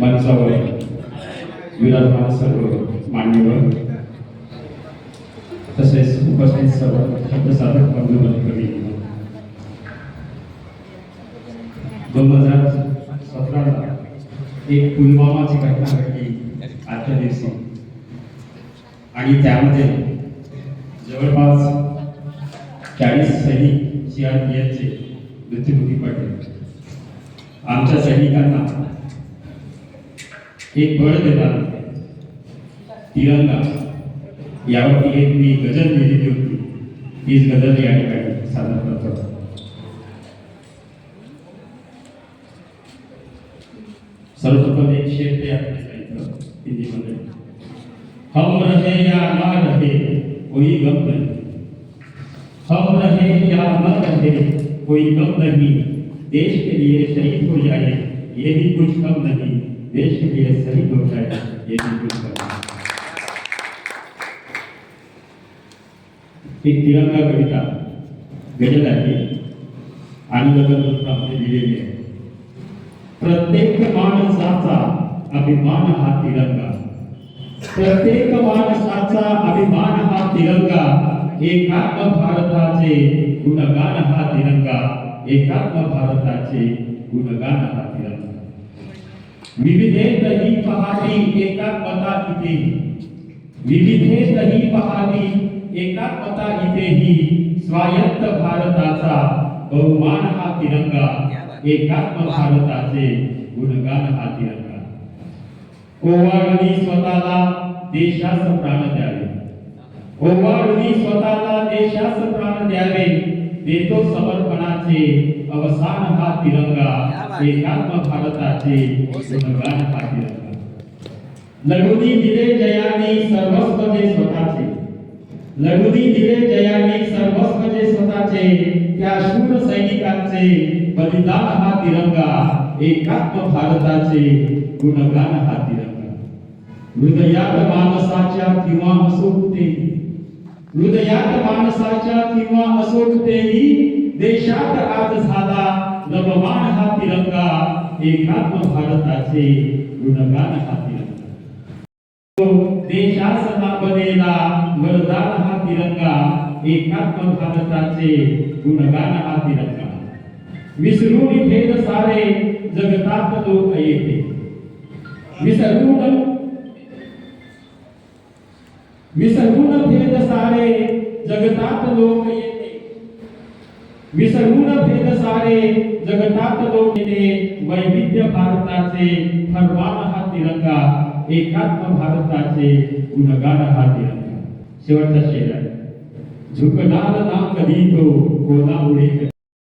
मंचावर विराजमान सर्व मान्यवर तसेच उपस्थित सर्व शब्दसाधक बंधू भगिनी दोन हजार सतराला एक पुलवामाची घटना घडली आजच्या दिवशी. आणि त्यामध्ये जवळपास चाळीस सैनिक सीआरपीएफचे मृत्युमुखी पडले. आमच्या सैनिकांना एक बळ देणार तिरंगा. यावरती एक मी गज़ल लिहिलेली होती. तीच गज़ल या ठिकाणी सादर करतो. सर्वप्रथम एक शेर ते हिंदीमध्ये. हम रहे या ना रहे, कोई गम नहीं. हम रहे या न रहे, कोई गम नहीं. देश के लिए शहीद हो जाए, ये भी कुछ कम नहीं, देश के लिए शहीद हो जाए, ये भी कुछ कम एक तिरंगा कविता गज़ल आहे आनंद करून आपली लिहिलेली आहे प्रत्येक माणसाचा अभिमान हा तिरंगा। प्रत्येक माणसाचा अभिमान हा तिरंगा, एकात्म भारताचे गुणगान हा तिरंगा। एकात्म भारताचे गुणगान हा तिरंगा विविधेत ही पहावी एकात्मता इथे. विविधेत ही पहावी एकात्मता इथेही स्वायत्त भारताचा बहुमान हा तिरंगा. एकात्म भारताचे गुणगान हा तिरंगा. ओवाळणी स्वतःला देशास प्राण द्यावे. ओवाळणी स्वतःला देशास प्राण द्यावे. देतो समर्पणाचे अवसान हा तिरंगा एकात्म भारताचे गुणगान हा तिरंगा लढुनी दिले जयाने सर्वस्व जे स्वतःचे. लढुनी दिले जयाने सर्वस्व जे स्वतःचे, त्या शूर सैनिकांचे बलिदान हा तिरंगा एकात्म भारताचे गुणगान हा तिरंगा हृदयात कुठेही हृदयात माणसाच्या किंवा असो कुठेही देशात आज झाला नवमान हा तिरंगा एकात्म भारताचे गुणगान हा तिरंगा. देशासना बनेला वरदान हा तिरंगा एकात्म भारताचे गुणगान हा तिरंगा. विसरून भेद सारे जगतात लोक येते. विसरून विसरून भेद सारे जगतात लोक येते. विसरून भेद सारे जगतात लोक येते. वैविध्य भारताचे फरवान हा तिरंगा. एकात्म भारताचे गुणगान हा तिरंगा. शेवटचा शेर आहे झुकणार ना कधी तो? कोणामुळे